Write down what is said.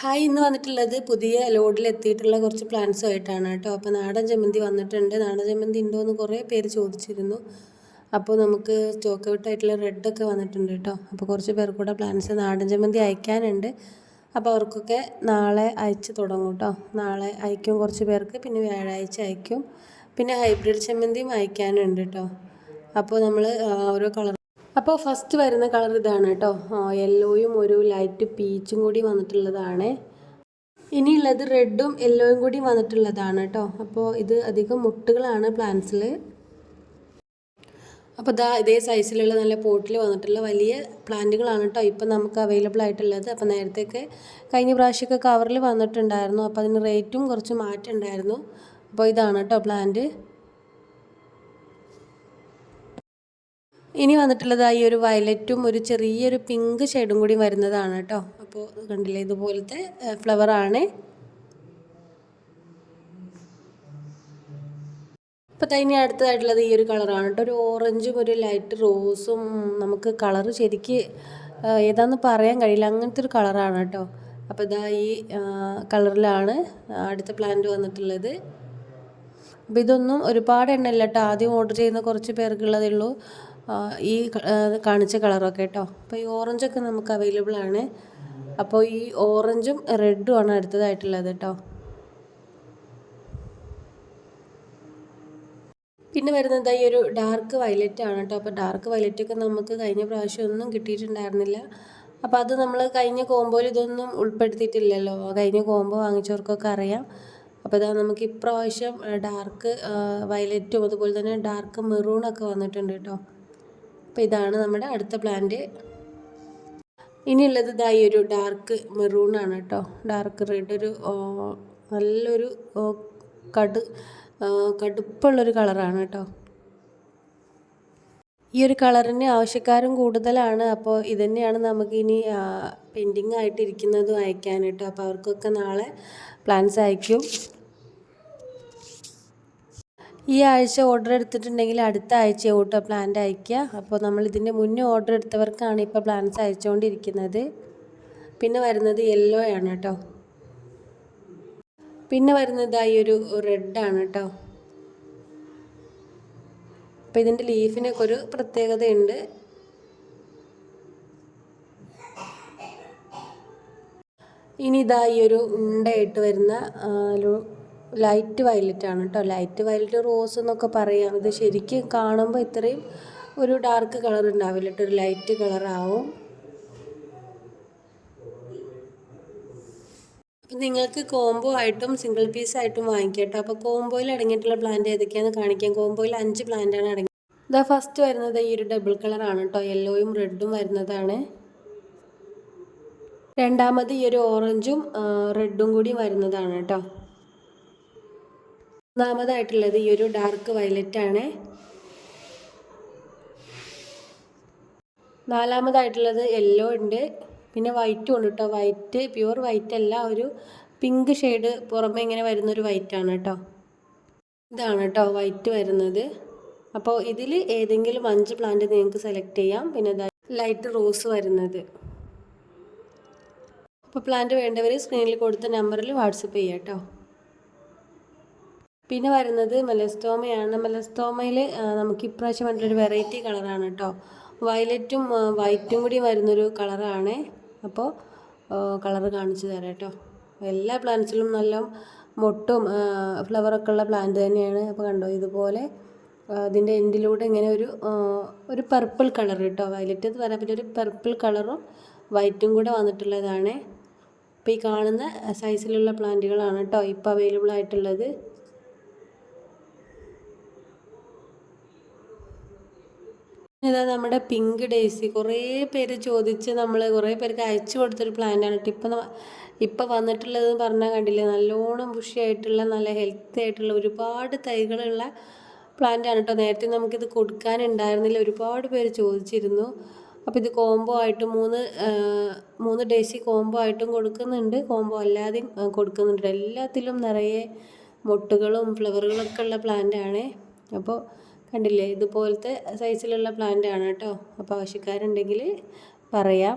Hi ഇന്ന് വന്നിട്ടുള്ളത് പുതിയ ലോഡിൽ എത്തിയിട്ടുള്ള കുറച്ച് പ്ലാന്റ്സുമായിട്ടാണ് കേട്ടോ. അപ്പോൾ നാടൻ ജമന്തി വന്നിട്ടുണ്ട്. നാടൻ ജമന്തി ഉണ്ടോ എന്ന് കുറേ പേര് ചോദിച്ചിരുന്നു. അപ്പോൾ നമുക്ക് സ്റ്റോക്ക് ഔട്ട് ആയിട്ടുള്ള റെഡൊക്കെ വന്നിട്ടുണ്ട് കേട്ടോ. അപ്പോൾ കുറച്ച് പേർ കൂടെ പ്ലാന്റ്സ് നാടൻ ജമന്തി അയക്കാനുണ്ട്. അപ്പോൾ അവർക്കൊക്കെ നാളെ അയച്ച് തുടങ്ങും കേട്ടോ. നാളെ അയക്കും കുറച്ച് പേർക്ക് പിന്നെ വ്യാഴാഴ്ച അയക്കും. പിന്നെ ഹൈബ്രിഡ് ചമ്മന്തിയും അയക്കാനുണ്ട് കേട്ടോ. അപ്പോൾ നമ്മൾ ഓരോ കളർ അപ്പോൾ ഫസ്റ്റ് വരുന്ന കളർ ഇതാണ് കേട്ടോ യെല്ലോയും ഒരു ലൈറ്റ് പീച്ചും കൂടി വന്നിട്ടുള്ളതാണ്. ഇനിയുള്ളത് റെഡും യെല്ലോയും കൂടി വന്നിട്ടുള്ളതാണ് കേട്ടോ അപ്പോൾ ഇത് അധികം മുട്ടുകളാണ് പ്ലാന്റ്സിൽ അപ്പോൾ ദാ ഇതേ സൈസിലുള്ള നല്ല പോട്ടിൽ വന്നിട്ടുള്ള വലിയ പ്ലാന്റുകളാണ് കേട്ടോ ഇപ്പം നമുക്ക് അവൈലബിൾ ആയിട്ടുള്ളത്. അപ്പോൾ നേരത്തെയൊക്കെ കഴിഞ്ഞ പ്രാവശ്യമൊക്കെ കവറിൽ വന്നിട്ടുണ്ടായിരുന്നു. അപ്പോൾ അതിന് റേറ്റും കുറച്ച് മാറ്റം ഉണ്ടായിരുന്നു. അപ്പോൾ ഇതാണ് കേട്ടോ പ്ലാന്റ് ഇനി വന്നിട്ടുള്ളത് ഈ ഒരു വയലറ്റും ഒരു ചെറിയൊരു പിങ്ക് ഷെയ്ഡും കൂടി വരുന്നതാണ് കേട്ടോ. അപ്പോൾ കണ്ടില്ലേ ഇതുപോലത്തെ ഫ്ലവറാണ് അപ്പോൾ തന്നെ അടുത്തതായിട്ടുള്ളത് ഈ ഒരു കളറാണ് കേട്ടോ. ഒരു ഓറഞ്ചും ഒരു ലൈറ്റ് റോസും നമുക്ക് കളറ് ശരിക്ക് ഏതാണെന്ന് പറയാൻ കഴിയില്ല. അങ്ങനത്തെ ഒരു കളറാണ് കേട്ടോ. അപ്പോൾ ഇതാ ഈ കളറിലാണ് അടുത്ത പ്ലാന്റ് വന്നിട്ടുള്ളത്. അപ്പോൾ ഇതൊന്നും ഒരുപാട് എണ്ണമില്ല കേട്ടോ. ആദ്യം ഓർഡർ ചെയ്യുന്ന കുറച്ച് പേർക്കുള്ളതേ ഉള്ളൂ. ഈ കാണിച്ച കളറൊക്കെ കേട്ടോ. അപ്പോൾ ഈ ഓറഞ്ചൊക്കെ നമുക്ക് അവൈലബിൾ ആണ്. അപ്പോൾ ഈ ഓറഞ്ചും റെഡും ആണ് അടുത്തതായിട്ടുള്ളത് കേട്ടോ. പിന്നെ വരുന്നത് ഈ ഒരു ഡാർക്ക് വയലറ്റ് ആണ് കേട്ടോ. അപ്പോൾ ഡാർക്ക് വയലറ്റ് ഒക്കെ നമുക്ക് കഴിഞ്ഞ പ്രാവശ്യം ഒന്നും കിട്ടിയിട്ടുണ്ടായിരുന്നില്ല. അപ്പോൾ അത് നമ്മൾ കഴിഞ്ഞ കോമ്പോയിൽ ഇതൊന്നും ഉൾപ്പെടുത്തിയിട്ടില്ലല്ലോ. കഴിഞ്ഞ കോമ്പോ വാങ്ങിച്ചവർക്കൊക്കെ അറിയാം. അപ്പോൾ ഇതാ നമുക്ക് ഇപ്രാവശ്യം ഡാർക്ക് വയലറ്റും അതുപോലെ തന്നെ ഡാർക്ക് മെറൂണൊക്കെ വന്നിട്ടുണ്ട് കേട്ടോ. അപ്പോൾ ഇതാണ് നമ്മുടെ അടുത്ത പ്ലാന്റ് ഇനിയുള്ളത് ഇതായി ഒരു ഡാർക്ക് മെറൂൺ ആണ് കേട്ടോ ഡാർക്ക് റെഡ് ഒരു നല്ലൊരു കടു കടുപ്പുള്ളൊരു കളറാണ് കേട്ടോ ഈ ഒരു കളറിന് ആവശ്യക്കാരും കൂടുതലാണ്. അപ്പോൾ നമുക്ക് നമുക്കിനി പെൻഡിങ് ആയിട്ടിരിക്കുന്നതും അയക്കാൻ കേട്ടോ അപ്പോൾ അവർക്കൊക്കെ നാളെ പ്ലാൻസ് അയക്കും. ഈ ആഴ്ച ഓർഡർ എടുത്തിട്ടുണ്ടെങ്കിൽ അടുത്ത ആഴ്ച ഓട്ടോ പ്ലാന്റ് അയക്കുക അപ്പോൾ നമ്മൾ ഇതിന്റെ മുന്നേ ഓർഡർ എടുത്തവർക്കാണ് ഇപ്പോൾ പ്ലാൻസ് അയച്ചുകൊണ്ടിരിക്കുന്നത്. പിന്നെ വരുന്നത് യെല്ലോ ആണ് കേട്ടോ. പിന്നെ വരുന്നത് ഈ ഒരു റെഡാണ് കേട്ടോ. അപ്പോൾ ഇതിന്റെ ലീഫിനൊക്കെ ഒരു പ്രത്യേകതയുണ്ട്. ഇനി ഇതാ ഈ ഒരു ഉണ്ടയായിട്ട് വരുന്ന ലൈറ്റ് വയലറ്റ് ആണ് കേട്ടോ. ലൈറ്റ് വയലറ്റ് റോസ് എന്നൊക്കെ പറയാം. ഇത് ശരിക്കും കാണുമ്പോൾ ഇത്രയും ഒരു ഡാർക്ക് കളർ ഉണ്ടാവില്ല കേട്ടോ. ഒരു ലൈറ്റ് കളറാവും നിങ്ങൾക്ക് കോംബോ ആയിട്ടും സിംഗിൾ പീസ് ആയിട്ടും വാങ്ങിക്കാം കേട്ടോ. അപ്പോൾ കോംബോയിൽ അടങ്ങിയിട്ടുള്ള പ്ലാന്റ് ഏതൊക്കെയാണെന്ന് കാണിക്കാം. കോംബോയിൽ അഞ്ച് പ്ലാന്റാണ് അടങ്ങി ഇതാ ഫസ്റ്റ് വരുന്നത് ഈ ഒരു ഡബിൾ കളറാണ് കേട്ടോ. യെല്ലോയും റെഡും വരുന്നതാണ്. രണ്ടാമത് ഈ ഒരു ഓറഞ്ചും റെഡും കൂടി വരുന്നതാണ് കേട്ടോ. മൂന്നാമതായിട്ടുള്ളത് ഈ ഒരു ഡാർക്ക് വയലറ്റ് ആണ്. നാലാമതായിട്ടുള്ളത് യെല്ലോ ഉണ്ട്. പിന്നെ വൈറ്റും ഉണ്ട് കേട്ടോ വൈറ്റ് പ്യുവർ വൈറ്റ് അല്ല. ഒരു പിങ്ക് ഷെയ്ഡ് പുറമെ ഇങ്ങനെ വരുന്നൊരു ആണ് കേട്ടോ ഇതാണ് കേട്ടോ വൈറ്റ് വരുന്നത്. അപ്പോൾ ഇതിൽ ഏതെങ്കിലും അഞ്ച് പ്ലാന്റ് നിങ്ങൾക്ക് സെലക്ട് ചെയ്യാം. പിന്നെ ലൈറ്റ് റോസ് വരുന്നത്. അപ്പോൾ പ്ലാന്റ് വേണ്ടവർ സ്ക്രീനിൽ കൊടുത്ത നമ്പറിൽ വാട്സപ്പ് ചെയ്യാം കേട്ടോ പിന്നെ വരുന്നത് മെലസ്റ്റോമയാണ് മെലസ്റ്റോമയിൽ നമുക്ക് ഇപ്രാവശ്യം വേണ്ടൊരു വെറൈറ്റി കളറാണ് കേട്ടോ വയലറ്റും വൈറ്റും കൂടി വരുന്നൊരു കളറാണ് അപ്പോൾ കളർ കാണിച്ചു തരാം കേട്ടോ എല്ലാ പ്ലാന്റ്സിലും നല്ല മൊട്ടും ഫ്ലവറൊക്കെ ഉള്ള പ്ലാന്റ് തന്നെയാണ്. അപ്പോൾ കണ്ടോ ഇതുപോലെ അതിന്റെ എൻഡിലൂടെ ഇങ്ങനെ ഒരു ഒരു പർപ്പിൾ കളർ കേട്ടോ വയലറ്റ് എന്ന് പറയാൻ പറ്റിയ ഒരു പർപ്പിൾ കളറും വൈറ്റും കൂടെ വന്നിട്ടുള്ളതാണ്. അപ്പോൾ ഈ കാണുന്ന സൈസിലുള്ള പ്ലാന്റുകളാണ് കേട്ടോ ഇപ്പോൾ അവൈലബിൾ ആയിട്ടുള്ളത്. ഇതാ നമ്മുടെ പിങ്ക് ഡേയ്സി. കുറേ പേര് ചോദിച്ച് നമ്മൾ കുറേ പേർക്ക് അയച്ചു കൊടുത്തൊരു പ്ലാന്റാണ് കേട്ടോ. ഇപ്പം ഇപ്പം വന്നിട്ടുള്ളത് പറഞ്ഞാൽ കണ്ടില്ലേ? നല്ലോണം ബുഷിയായിട്ടുള്ള നല്ല ഹെൽത്തി ആയിട്ടുള്ള ഒരുപാട് തൈകളുള്ള പ്ലാന്റാണ് കേട്ടോ. നേരത്തെ നമുക്കിത് കൊടുക്കാനുണ്ടായിരുന്നില്ല. ഒരുപാട് പേര് ചോദിച്ചിരുന്നു. അപ്പോൾ ഇത് കോംബോ ആയിട്ട് മൂന്ന് മൂന്ന് ഡേയ്സി കോംബോ ആയിട്ടും കൊടുക്കുന്നുണ്ട്. കോംബോ അല്ലാതെയും കൊടുക്കുന്നുണ്ട് എല്ലാത്തിലും നിറയെ മൊട്ടുകളും ഫ്ലവറുകളൊക്കെ ഉള്ള പ്ലാന്റാണ് അപ്പോൾ കണ്ടില്ലേ? ഇതുപോലത്തെ സൈസിലുള്ള പ്ലാന്റ് ആണ് കേട്ടോ. അപ്പോൾ ആവശ്യക്കാരുണ്ടെങ്കിൽ പറയാം.